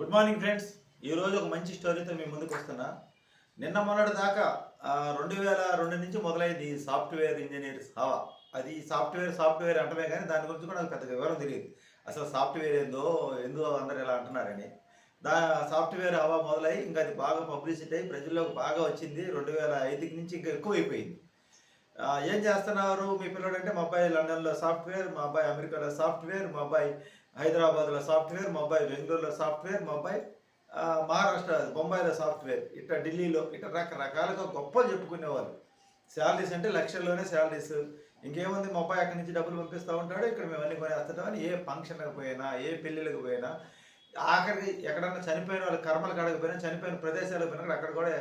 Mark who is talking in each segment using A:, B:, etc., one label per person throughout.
A: Good morning friends ఈరోజు ఒక మంచి స్టోరీతో మీ ముందుకు వస్తున్నా. నిన్న మొన్నటి దాకా రెండు వేల రెండు నుంచి మొదలైంది సాఫ్ట్వేర్ ఇంజనీర్స్ హవా. అది సాఫ్ట్వేర్ సాఫ్ట్వేర్ అంటమే కానీ దాని గురించి కూడా నాకు పెద్దగా వివరం తెలియదు. అసలు సాఫ్ట్వేర్ ఏందో ఎందుకు అందరు ఇలా అంటున్నారని. దా సాఫ్ట్వేర్ హవా మొదలై ఇంకా అది బాగా పబ్లిసిటీ అయ్యి ప్రజల్లోకి బాగా వచ్చింది. రెండు వేల ఐదుకి నుంచి ఇంకా ఎక్కువైపోయింది. అయిపోయింది ఏం చేస్తున్నారు మీ పిల్లడంటే మా అబ్బాయి లండన్లో సాఫ్ట్వేర్ మా అబ్బాయి అమెరికాలో సాఫ్ట్వేర్ మా అబ్బాయి హైదరాబాద్లో సాఫ్ట్వేర్ మా అబ్బాయి బెంగళూరులో సాఫ్ట్వేర్ మా అబ్బాయి మహారాష్ట్ర బొంబాయిలో సాఫ్ట్వేర్. ఇట్లా ఢిల్లీలో ఇట్లా రకరకాలుగా గొప్పలు చెప్పుకునేవాళ్ళు. శాలరీస్ అంటే లక్షల్లోనే శాలరీస్. ఇంకేముంది మా అబ్బాయి అక్కడి నుంచి డబ్బులు పంపిస్తూ ఉంటాడు ఇక్కడ మేము అన్ని కొనేస్తుంటాం అని ఏ ఫంక్షన్లకు పోయినా ఏ పెళ్ళిళ్ళకి పోయినా ఆఖరికి ఎక్కడన్నా చనిపోయిన వాళ్ళు కర్మలు కడకపోయినా చనిపోయిన ప్రదేశాలకు పోయినా అక్కడ కూడా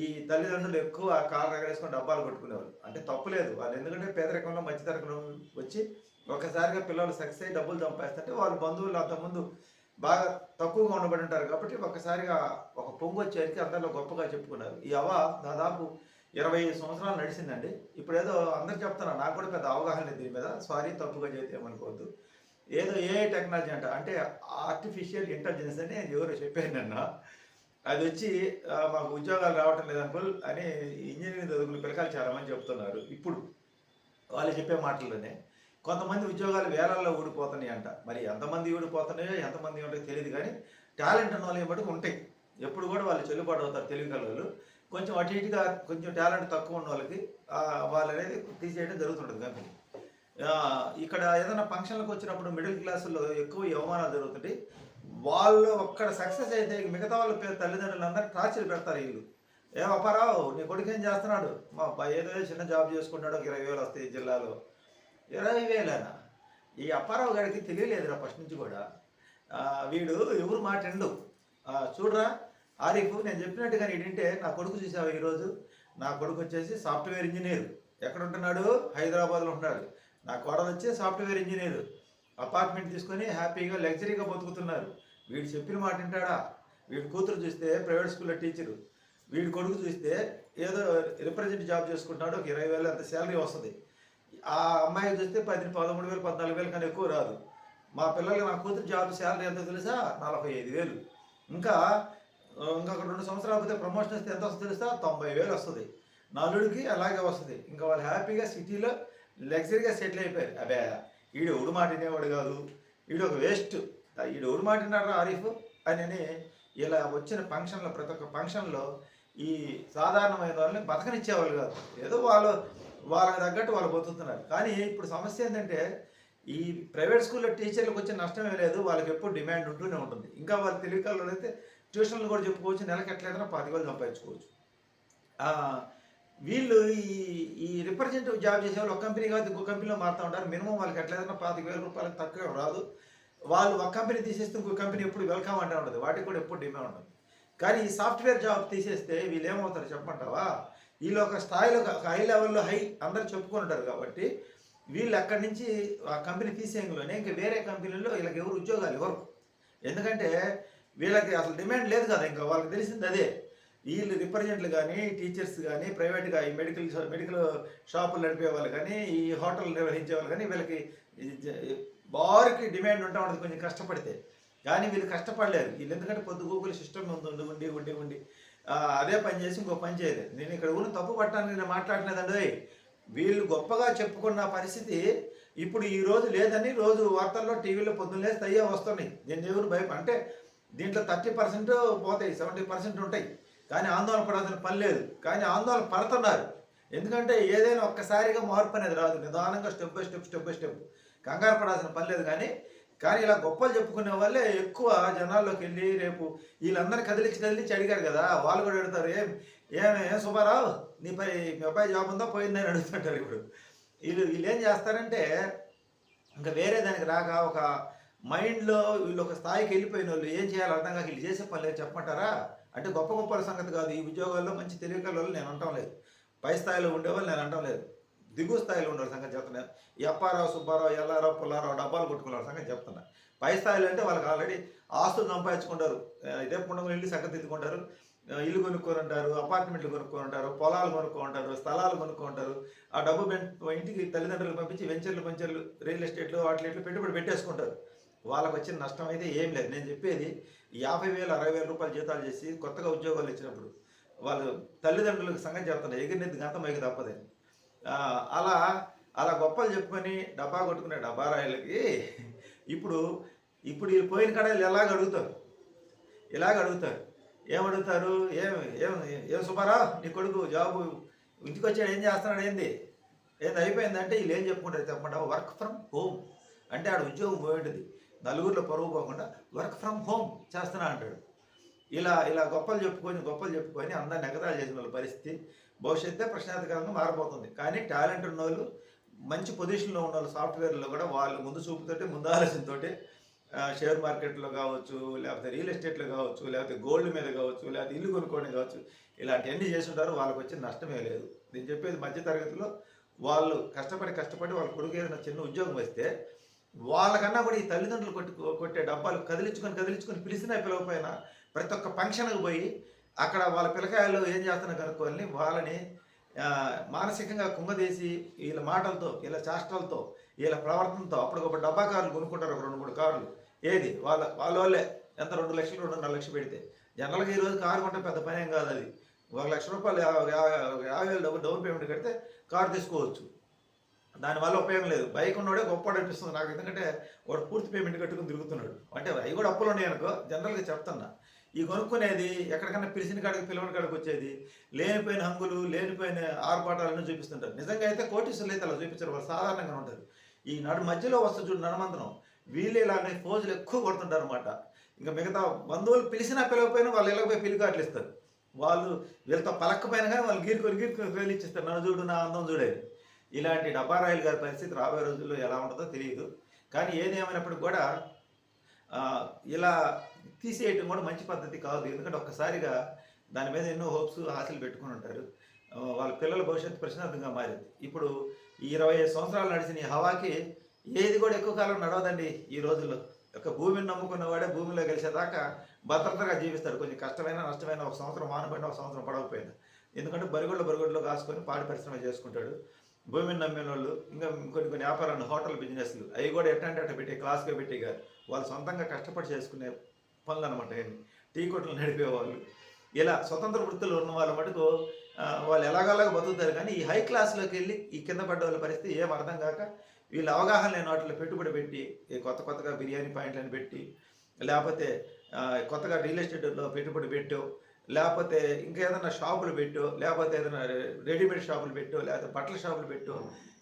A: ఈ తల్లిదండ్రులు ఎక్కువ కాలు రగడేసుకొని డబ్బాలు కొట్టుకునేవాళ్ళు. అంటే తప్పులేదు వాళ్ళు ఎందుకంటే పేదరికంలో మధ్యతరకంలో వచ్చి ఒకసారిగా పిల్లలు సక్సెస్ అయ్యి డబ్బులు సంపాదిస్తుంటే వాళ్ళ బంధువులు అంతకుముందు బాగా తక్కువగా ఉండబడి ఉంటారు కాబట్టి ఒకసారిగా ఒక పొంగు వచ్చేసరికి అందరిలో గొప్పగా చెప్పుకున్నారు. ఈ అవ దాదాపు ఇరవై ఐదు సంవత్సరాలు నడిచిందండి. ఇప్పుడు ఏదో అందరు చెప్తున్నా నాకు కూడా పెద్ద అవగాహన లేదు దీని మీద. సారీ తప్పుగా చేతి ఏమనుకోవద్దు. ఏదో ఏ టెక్నాలజీ అంట అంటే ఆర్టిఫిషియల్ ఇంటెలిజెన్స్ అని ఎవరో చెప్పారు నిన్న. అది వచ్చి మాకు ఉద్యోగాలు రావటం లేదు అంకుల్ అని ఇంజనీరింగ్ చదువుకున్న పిల్లకాయలు చాలామంది చెప్తున్నారు. ఇప్పుడు వాళ్ళు చెప్పే మాటల్లోనే కొంతమంది ఉద్యోగాలు వేలల్లో ఊడిపోతున్నాయి అంట మరి ఎంతమంది ఊడిపోతున్నాయో ఎంతమంది ఉంటాయో తెలియదు కానీ టాలెంట్ ఉన్న వాళ్ళు మటుకు ఉంటాయి. ఎప్పుడు కూడా వాళ్ళు చెల్లుబాటు అవుతారు తెలివి కలవాళ్ళు కొంచెం అటు ఇటుగా కొంచెం టాలెంట్ తక్కువ ఉన్న వాళ్ళకి వాళ్ళు అనేది తీసేయడం జరుగుతుంటుంది కంపెనీ. ఇక్కడ ఏదైనా ఫంక్షన్లకు వచ్చినప్పుడు మిడిల్ క్లాసుల్లో ఎక్కువ అవమానాలు జరుగుతుంటాయి. వాళ్ళు ఒక్కడ సక్సెస్ అయితే మిగతా వాళ్ళ పేరు తల్లిదండ్రులు అందరూ టార్చర్ పెడతారు వీళ్ళు. ఏ అప్పారావు నీ కొడుకు ఏం చేస్తున్నాడు? మా అబ్బాయి ఏదో చిన్న జాబ్ చేసుకుంటాడు ఒక ఇరవై వేలు వస్తాయి జిల్లాలో. ఇరవై వేలేనా? ఈ అప్పారావు గారికి తెలియలేదురా ఫస్ట్ నుంచి కూడా. వీడు ఎవరు మాట చూడరా ఆరిఫ్ నేను చెప్పినట్టుగా ఏంటంటే నా కొడుకు చూసావు ఈరోజు? నా కొడుకు వచ్చేసి సాఫ్ట్వేర్ ఇంజనీర్. ఎక్కడ ఉంటున్నాడు హైదరాబాద్లో ఉంటున్నాడు. నా కోడలు వచ్చి సాఫ్ట్వేర్ ఇంజనీర్. అపార్ట్మెంట్ తీసుకొని హ్యాపీగా లగ్జరీగా బతుకుతున్నారు. వీడు చెప్పిన మాట వింటాడా? వీడి కూతురు చూస్తే ప్రైవేట్ స్కూల్లో టీచరు. వీడి కొడుకు చూస్తే ఏదో రిప్రజెంట్ జాబ్ చేసుకుంటాడు ఒక ఇరవై వేలు అంత శాలరీ వస్తుంది. ఆ అమ్మాయి చూస్తే పది పదమూడు వేలు పద్నాలుగు వేలు కన్నా ఎక్కువ రాదు. మా పిల్లలకి నా కూతురు జాబ్ శాలరీ ఎంత తెలుసా? నలభై ఐదు వేలు. ఇంకా ఇంకొక రెండు సంవత్సరాలు పోతే ప్రమోషన్ వస్తే ఎంత వస్తుంది తెలుసా? తొంభై వేలు వస్తుంది. నలుడికి అలాగే వస్తుంది. ఇంకా వాళ్ళు హ్యాపీగా సిటీలో లగ్జరీగా సెటిల్ అయిపోయారు. అబ్బే ఈడు ఎవడు మాటినేవాడు కాదు. ఈడు ఒక వేస్ట్. ఈడు ఎవడు మాటినాడు ఆరిఫ్ అని ఇలా వచ్చిన ఫంక్షన్లో ప్రతి ఒక్క ఫంక్షన్లో ఈ సాధారణమైన వాళ్ళని బతకనిచ్చేవాళ్ళు కాదు. ఏదో వాళ్ళు వాళ్ళకి తగ్గట్టు వాళ్ళు బతుకుతున్నారు. కానీ ఇప్పుడు సమస్య ఏంటంటే ఈ ప్రైవేట్ స్కూల్లో టీచర్లకు వచ్చే నష్టమే లేదు వాళ్ళకి ఎప్పుడు డిమాండ్ ఉంటూనే ఉంటుంది. ఇంకా వాళ్ళ తెలివికల్లో అయితే ట్యూషన్లు కూడా చెప్పుకోవచ్చు నెలకి ఎట్లయినా పాతికలు సంపాదించుకోవచ్చు. వీళ్ళు ఈ ఈ రిప్రజెంటేటివ్ జాబ్ చేసే వాళ్ళు ఒక కంపెనీ కాదు ఇంకో కంపెనీలో మారుతూ ఉంటారు. మినిమం వాళ్ళకి ఎట్లయినా పాతిక వేల రూపాయలకు తక్కువ రాదు. వాళ్ళు ఒక కంపెనీ తీసేస్తే ఇంకో కంపెనీ ఎప్పుడు వెల్కమ్ అంటే ఉండదు వాటికి కూడా ఎప్పుడు డిమాండ్ ఉండదు. కానీ ఈ సాఫ్ట్వేర్ జాబ్ తీసేస్తే వీళ్ళు ఏమవుతారు చెప్పమంటావా? వీళ్ళు ఒక స్థాయిలో ఒక హై లెవెల్లో హై అందరు చెప్పుకుంటారు కాబట్టి వీళ్ళు అక్కడి నుంచి ఆ కంపెనీ తీసేయంలోనే ఇంకా వేరే కంపెనీలో వీళ్ళకి ఎవరు ఉద్యోగాలు ఎవరు ఎందుకంటే వీళ్ళకి అసలు డిమాండ్ లేదు కదా ఇంకా వాళ్ళకి తెలిసింది అదే. వీళ్ళు రిప్రజెంట్లు కానీ టీచర్స్ కానీ ప్రైవేట్గా ఈ మెడికల్ మెడికల్ షాపులు నడిపే వాళ్ళు కానీ ఈ హోటల్ నిర్వహించే వాళ్ళు కానీ వీళ్ళకి వారికి డిమాండ్ ఉంటా ఉంటుంది కొంచెం కష్టపడితే. కానీ వీళ్ళు కష్టపడలేరు. వీళ్ళు ఎందుకంటే పొద్దు గూగుల్ సిస్టమ్ ఉంది ఉండి ఉండి ఉండి అదే పని చేసి ఇంకో పని చేయలేదు. నేను ఇక్కడ ఉన్న తప్పు పట్టడానికి నేను మాట్లాడలేదండి వీళ్ళు గొప్పగా చెప్పుకున్న పరిస్థితి ఇప్పుడు ఈ రోజు లేదని రోజు వార్తల్లో టీవీలో పొద్దున్న లేస్తే వస్తున్నాయి. నేను ఎవరు భయం అంటే దీంట్లో థర్టీ పర్సెంట్ పోతాయి సెవెంటీ పర్సెంట్ ఉంటాయి. కానీ ఆందోళన పడాల్సిన పని లేదు. కానీ ఆందోళన పడుతున్నారు. ఎందుకంటే ఏదైనా ఒక్కసారిగా మార్పు అనేది రాదు. నిదానంగా step by step step by step. కంగారు పడాల్సిన పని లేదు. కానీ కానీ ఇలా గొప్పలు చెప్పుకునే వాళ్ళే ఎక్కువ జనాల్లోకి వెళ్ళి రేపు వీళ్ళందరినీ కదిలించి కదిలించి అడిగారు కదా వాళ్ళు కూడా అడుగుతారు ఏం ఏమే ఏం సుబ్బారావు నీపై మీ అబ్బాయి జాబ్ ఉందా? పోయిందని అడుగుతుంటారు ఇప్పుడు. వీళ్ళు వీళ్ళు ఏం చేస్తారంటే ఇంకా వేరే దానికి రాక ఒక మైండ్లో వీళ్ళు ఒక స్థాయికి వెళ్ళిపోయిన వాళ్ళు ఏం చేయాలో అర్థం కాక వీళ్ళు చేసే పని లేదు చెప్పమంటారా? అంటే గొప్ప గొప్పల సంగతి కాదు. ఈ ఉద్యోగాల్లో మంచి తెలివికల వాళ్ళు నేను అంటాం లేదు. పై స్థాయిలో ఉండేవాళ్ళు నేను అంటాం లేదు. దిగువ స్థాయిలో ఉండే సంగతి చెప్తున్నా. ఎప్పారావు అప్పారావు సుబ్బారావు ఎల్లారావు పుల్లారావు డబ్బాలు కొట్టుకున్నారు సంగతి చెప్తున్నా. పై స్థాయిలో అంటే వాళ్ళకి ఆల్రెడీ ఆస్తులు సంపాదించుకుంటారు. ఇదే పుండగలు ఇల్లు సక్కదిద్దుకుంటారు ఆ, ఇల్లు కొనుక్కోనుంటారు అపార్ట్మెంట్లు కొనుక్కునింటారు పొలాలు కొనుక్కుంటారు స్థలాలు కొనుక్కుంటారు ఆ డబ్బు ఇంటికి తల్లిదండ్రులు పంపించి వెంచర్లు వెంచర్లు రియల్ ఎస్టేట్లు వాటి ఇట్లు పెట్టుబడి పెట్టేసుకుంటారు. వాళ్ళకి వచ్చిన నష్టం అయితే ఏం లేదు. నేను చెప్పేది యాభై వేలు అరవై వేల రూపాయలు జీతాలు చేసి కొత్తగా ఉద్యోగాలు ఇచ్చినప్పుడు వాళ్ళు తల్లిదండ్రులకు సంగతి చెప్తున్నారు ఎగిరినది గంతం ఎగి తప్పదని అలా అలా గొప్పలు చెప్పుకొని డబ్బా కొట్టుకునే డబ్బా రాయలకి ఇప్పుడు ఇప్పుడు ఈ పోయిన కాడ ఎలాగ అడుగుతారు? ఇలాగ అడుగుతారు? ఏమడుగుతారు? ఏం ఏం ఏం సుమారావు నీ కొడుకు జాబు ఇంటికి వచ్చాడు ఏం చేస్తున్నాడు ఏంది? ఏది అయిపోయిందంటే వీళ్ళు ఏం చెప్పుకుంటారు చెప్పకుండా వర్క్ ఫ్రమ్ హోమ్. అంటే ఆడ ఉద్యోగం పోయేది నలుగురిలో పరువు పోకుండా వర్క్ ఫ్రమ్ హోమ్ చేస్తున్నా అంటాడు. ఇలా ఇలా గొప్పలు చెప్పుకొని గొప్పలు చెప్పుకొని అందరిని ఎగతాలు చేసిన వాళ్ళ పరిస్థితి భవిష్యత్తే ప్రశ్నార్థకంగా మారిపోతుంది కానీ టాలెంట్ ఉన్న వాళ్ళు మంచి పొజిషన్లో ఉన్న వాళ్ళు సాఫ్ట్వేర్లో కూడా వాళ్ళు ముందు చూపుతోటి ముందు ఆలోచనతోటి షేర్ మార్కెట్లో కావచ్చు లేకపోతే రియల్ ఎస్టేట్లో కావచ్చు లేకపోతే గోల్డ్ మీద కావచ్చు లేకపోతే ఇల్లు కొనుక్కోవడం కావచ్చు ఇలాంటివన్నీ చేస్తుంటారు. వాళ్ళకి వచ్చే నష్టమే లేదు. నేను చెప్పేది మధ్యతరగతిలో వాళ్ళు కష్టపడి కష్టపడి వాళ్ళ కొడుకు ఏదైనా చిన్న ఉద్యోగం వస్తే వాళ్ళకన్నా కూడా ఈ తల్లిదండ్రులు కొట్టి కొట్టే డబ్బాలు కదిలించుకొని కదిలించుకొని పిలిచినా పిలవపోయినా ప్రతి ఒక్క ఫంక్షన్కి పోయి అక్కడ వాళ్ళ పిల్లకాయలు ఏం చేస్తున్నారు కనుక్కొని వాళ్ళని మానసికంగా కుంగదీసి వీళ్ళ మాటలతో వీళ్ళ చేష్టలతో వీళ్ళ ప్రవర్తనతో అప్పటికప్పుడు డబ్బా కార్లు కొనుక్కుంటారు ఒక రెండు మూడు కార్లు. ఏది? వాళ్ళ వాళ్ళ వాళ్ళే. ఎంత? రెండు లక్షలు రెండున్నర లక్షలు పెడితే. జనరల్గా ఈరోజు కారు కొంటే పెద్ద పని ఏం కాదు అది. ఒక లక్ష రూపాయలు యాభై వేలు డబ్బు డౌన్ పేమెంట్ కడితే కారు తీసుకోవచ్చు. దానివల్ల ఉపయోగం లేదు. బైక్ ఉన్నోడే గొప్ప అనిపిస్తుంది. నాకు ఎందుకంటే వాడు పూర్తి పేమెంట్ కట్టుకుని తిరుగుతున్నాడు. అంటే అవి కూడా అప్పులు ఉన్నాయి అనుకో జనరల్గా చెప్తున్నా. ఈ కొనుక్కునేది ఎక్కడికైనా పిలిచిన కాడికి పిలవని కాడికి వచ్చేది. లేనిపోయిన హంగులు లేనిపోయిన ఆర్పాటాలను చూపిస్తుంటారు. నిజంగా అయితే కోటీశ్వర్లు అయితే అలా చూపించారు. వాళ్ళు సాధారణంగా ఉంటారు. ఈ నడు మధ్యలో వస్తుంది చూడు నడమంతరం వీళ్ళు ఇలానే ఫోజులు ఎక్కువ కొడుతుంటారు అనమాట ఇంకా మిగతా బంధువులు పిలిచినా పిలవకపోయినా వాళ్ళు ఇళ్ళకి పోయి పిలికాట్లు ఇస్తారు. వాళ్ళు వీళ్ళతో పలకపోయినా కానీ వాళ్ళు గీరుకొని గీరుకొని వేలు ఇచ్చిస్తారు. నన్ను చూడు నా అందం చూడేది. ఇలాంటి డబ్బారాయలు గారి పరిస్థితి రాబోయే రోజుల్లో ఎలా ఉంటుందో తెలియదు. కానీ ఏది కూడా ఇలా తీసేయటం కూడా మంచి పద్ధతి కాదు. ఎందుకంటే ఒక్కసారిగా దాని మీద ఎన్నో హోప్స్ ఆశలు పెట్టుకుని ఉంటారు. వాళ్ళ పిల్లల భవిష్యత్తు ప్రశ్నార్థంగా మారింది. ఇప్పుడు ఈ ఇరవై ఐదు సంవత్సరాలు నడిచిన ఈ హవాకి ఏది కూడా ఎక్కువ కాలం నడవదండి ఈ రోజుల్లో. ఒక భూమిని నమ్ముకున్న వాడే భూమిలో గెలిచేదాకా భద్రతగా జీవిస్తాడు కొంచెం కష్టమైన నష్టమైన ఒక సంవత్సరం వానపడిన ఒక సంవత్సరం పడకపోయినా. ఎందుకంటే బరిగొడ్ల బరిగొడ్లో కాసుకొని పాడి పరిశ్రమ చేసుకుంటాడు. భూమిని నమ్మిన వాళ్ళు ఇంకా కొన్ని కొన్ని వ్యాపారాలు హోటల్ బిజినెస్లు అవి కూడా ఎట్టంటే అట్ట పెట్టి క్లాస్గా పెట్టి కాదు వాళ్ళు సొంతంగా కష్టపడి చేసుకునే పనులు అనమాట ఇవన్నీ టీ కొట్లు నడిపేవాళ్ళు ఇలా స్వతంత్ర వృత్తులు ఉన్న వాళ్ళ మటుకు వాళ్ళు ఎలాగలాగా బతుకుతారు కానీ ఈ హై క్లాస్లోకి వెళ్ళి ఈ కింద పడ్డ వాళ్ళ పరిస్థితి ఏం అర్థం కాక వీళ్ళు అవగాహన లేని వాటిలో పెట్టుబడి పెట్టి కొత్త కొత్తగా బిర్యానీ పాయింట్లను పెట్టి లేకపోతే కొత్తగా రియల్ ఎస్టేట్లో పెట్టుబడి పెట్టో లేకపోతే ఇంకా ఏదైనా షాపులు పెట్టో లేకపోతే ఏదైనా రెడీమేడ్ షాపులు పెట్టో లేకపోతే బట్టల షాపులు పెట్టో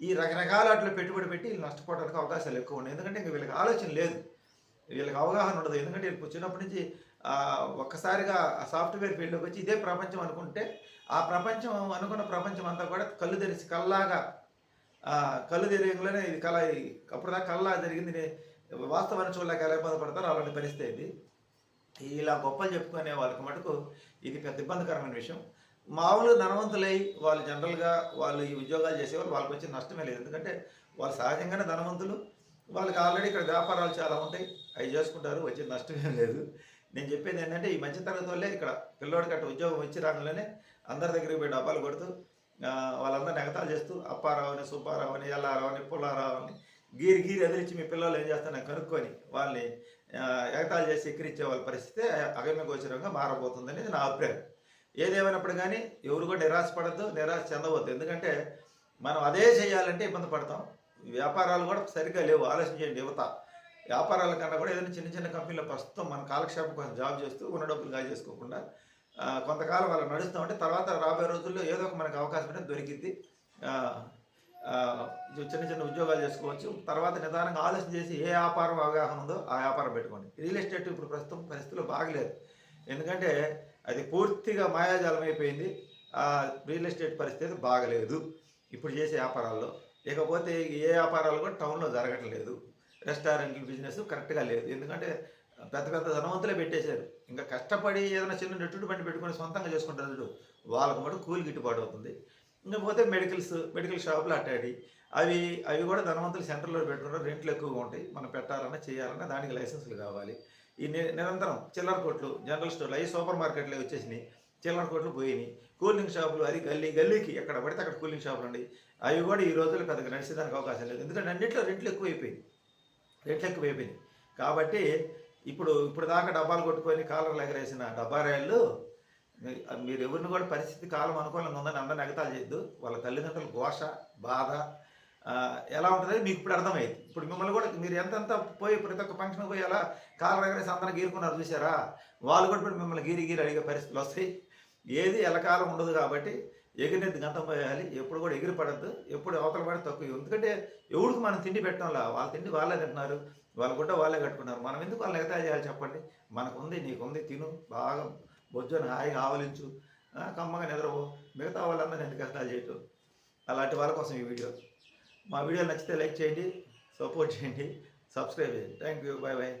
A: ఈ రకరకాల వాటిలో పెట్టుబడి పెట్టి వీళ్ళు నష్టపోవడానికి అవకాశాలు ఎక్కువ ఉన్నాయి. ఎందుకంటే ఇంకా వీళ్ళకి ఆలోచన లేదు. వీళ్ళకి అవగాహన ఉండదు. ఎందుకంటే వీళ్ళు చిన్నప్పటి నుంచి ఒక్కసారిగా ఆ సాఫ్ట్వేర్ ఫీల్డ్లోకి వచ్చి ఇదే ప్రపంచం అనుకుంటే ఆ ప్రపంచం అనుకున్న ప్రపంచం అంతా కూడా కళ్ళు తెరిచి కల్లాగా కళ్ళు తెరియంలోనే ఇది కళ అప్పుడు దాకా కల్లా జరిగింది. వాస్తవాన్ని చూడలేక ఎలా ఇబ్బంది పడతారు అలాంటి పరిస్థితి ఇది ఇలా గొప్పలు చెప్పుకునే వాళ్ళకి మటుకు ఇది పెద్ద ఇబ్బందికరమైన విషయం. మామూలు ధనవంతులై వాళ్ళు జనరల్గా వాళ్ళు ఈ ఉద్యోగాలు చేసేవాళ్ళు వాళ్ళకి వచ్చే నష్టమే లేదు. ఎందుకంటే వాళ్ళు సహజంగానే ధనవంతులు. వాళ్ళకి ఆల్రెడీ ఇక్కడ వ్యాపారాలు చాలా ఉంటాయి. అవి చేసుకుంటారు వచ్చే నష్టమేం లేదు. నేను చెప్పేది ఏంటంటే ఈ మధ్య తరగతి వాళ్ళే ఇక్కడ పిల్లోడికి అట్ట ఉద్యోగం వచ్చి రాగానే అందరి దగ్గరికి పోయి డబ్బాలు కొడుతూ వాళ్ళందరూ వాళ్ళందరిని ఎగతాలు చేస్తూ అప్పారావు అని సుబ్బారావు అని ఎల్లారావు అని పుల్లారావు అని గీరి గీరి ఎదిరించి మీ పిల్లలు ఏం చేస్తారని కనుక్కొని వాళ్ళని ఎగతాలు ఎగతాళి చేసి ఎక్కిరించే వాళ్ళ పరిస్థితి అగమ్య గోచరంగా మారబోతుందనేది నా అభిప్రాయం. ఏదేమైనప్పుడు కానీ ఎవరు కూడా నిరాశపడద్దు నిరాశ చెందవద్దు. ఎందుకంటే మనం అదే చేయాలంటే ఇబ్బంది పడతాం. వ్యాపారాలు కూడా సరిగ్గా లేవు. ఆలోచించండి యువత. వ్యాపారాల కన్నా కూడా ఏదైనా చిన్న చిన్న కంపెనీలో ప్రస్తుతం మన కాలక్షేపం కోసం జాబ్ చేస్తూ ఉన్న డబ్బులు కాజేసుకోకుండా కొంతకాలం కొంతకాలం నడుస్తూ ఉంటే తర్వాత రాబోయే రోజుల్లో ఏదో ఒక మనకు అవకాశం అనేది దొరికిద్ది. చిన్న చిన్న ఉద్యోగాలు చేసుకోవచ్చు. తర్వాత నిదానంగా ఆలోచన చేసి ఏ వ్యాపారం అవగాహన ఉందో ఆ వ్యాపారం పెట్టుకోండి. రియల్ ఎస్టేట్ ఇప్పుడు ప్రస్తుతం పరిస్థితుల్లో బాగలేదు. ఎందుకంటే అది పూర్తిగా మాయాజాలం అయిపోయింది. ఆ రియల్ ఎస్టేట్ పరిస్థితి బాగలేదు. ఇప్పుడు చేసే వ్యాపారాల్లో ఇకపోతే ఏ వ్యాపారాలు కూడా టౌన్లో జరగట్లేదు. రెస్టారెంట్ బిజినెస్ కరెక్ట్గా లేదు. ఎందుకంటే పెద్ద పెద్ద ధనవంతులే పెట్టేశారు. ఇంకా కష్టపడి ఏదైనా చిన్న నెట్టుడు బండి పెట్టుకొని సొంతంగా చేసుకుంటారు వాళ్ళకు కూడా కూలి గిట్టుబాటు అవుతుంది. ఇంకా పోతే మెడికల్స్ మెడికల్ షాపులు అట్టాడి అవి అవి కూడా ధనవంతులు సెంటర్లో పెట్టుకుంటారు రెంట్లు ఎక్కువగా ఉంటాయి. మనం పెట్టాలన్నా చేయాలన్నా దానికి లైసెన్సులు కావాలి. ఈ నిరంతరం చిల్లర కొట్లు జనరల్ స్టోర్లు అవి సూపర్ మార్కెట్లు వచ్చేసినాయి. చిల్లర కొట్లు పోయినాయి. కూలింగ్ షాపులు అది గల్లీ గల్లీకి ఎక్కడ పడితే అక్కడ కూలింగ్ షాపులు ఉన్నాయి అవి కూడా ఈ రోజుల్లో పెద్దగా నడిచేదానికి అవకాశం లేదు. ఎందుకంటే అన్నింటిలో రెంట్లు ఎక్కువ అయిపోయింది రేట్లు ఎక్కువ అయిపోయినాయి కాబట్టి ఇప్పుడు ఇప్పుడు దాకా డబ్బాలు కొట్టుకొని కాలర్లు ఎగరేసిన డబ్బా రైళ్ళు మీరు ఎవరిని కూడా పరిస్థితి కాలం అనుకూలంగా ఉందని అందరిని ఎగతాలు చేయొద్దు. వాళ్ళ తల్లిదండ్రుల ఘోష బాధ ఎలా ఉంటుందని మీకు ఇప్పుడు అర్థమైంది. ఇప్పుడు మిమ్మల్ని కూడా మీరు ఎంతెంత పోయి ప్రతి ఒక్క ఫంక్షన్ పోయి అలా కాలర్ ఎగరేసి అందరం గీరుకున్నారు చూసారా వాళ్ళు కూడా ఇప్పుడు మిమ్మల్ని గీరి గీరి అడిగే పరిస్థితులు వస్తాయి. ఏది ఎలకాలం ఉండదు కాబట్టి ఎగిరినది గంతం పోయాలి. ఎప్పుడు కూడా ఎగిరి పడద్దు. ఎప్పుడు అవతల పడి తక్కువ ఎందుకంటే ఎవరికి మనం తిండి పెట్టడంలా? వాళ్ళ తిండి వాళ్ళే తింటున్నారు. వాళ్ళ గుడ్డ వాళ్ళే కట్టుకున్నారు. మనం ఎందుకు వాళ్ళని ఎగతా చేయాలి చెప్పండి? మనకు ఉంది నీకు ఉంది తిను. బాగా బొజ్జుని హాయిగా ఆవలించు. కమ్మగా నిద్రపో. మిగతా వాళ్ళందరూ ఎందుకు ఎగతాలు చేయటం? అలాంటి వాళ్ళ కోసం ఈ వీడియో. మా వీడియో నచ్చితే లైక్ చేయండి సపోర్ట్ చేయండి సబ్స్క్రైబ్ చేయండి. Thank you bye bye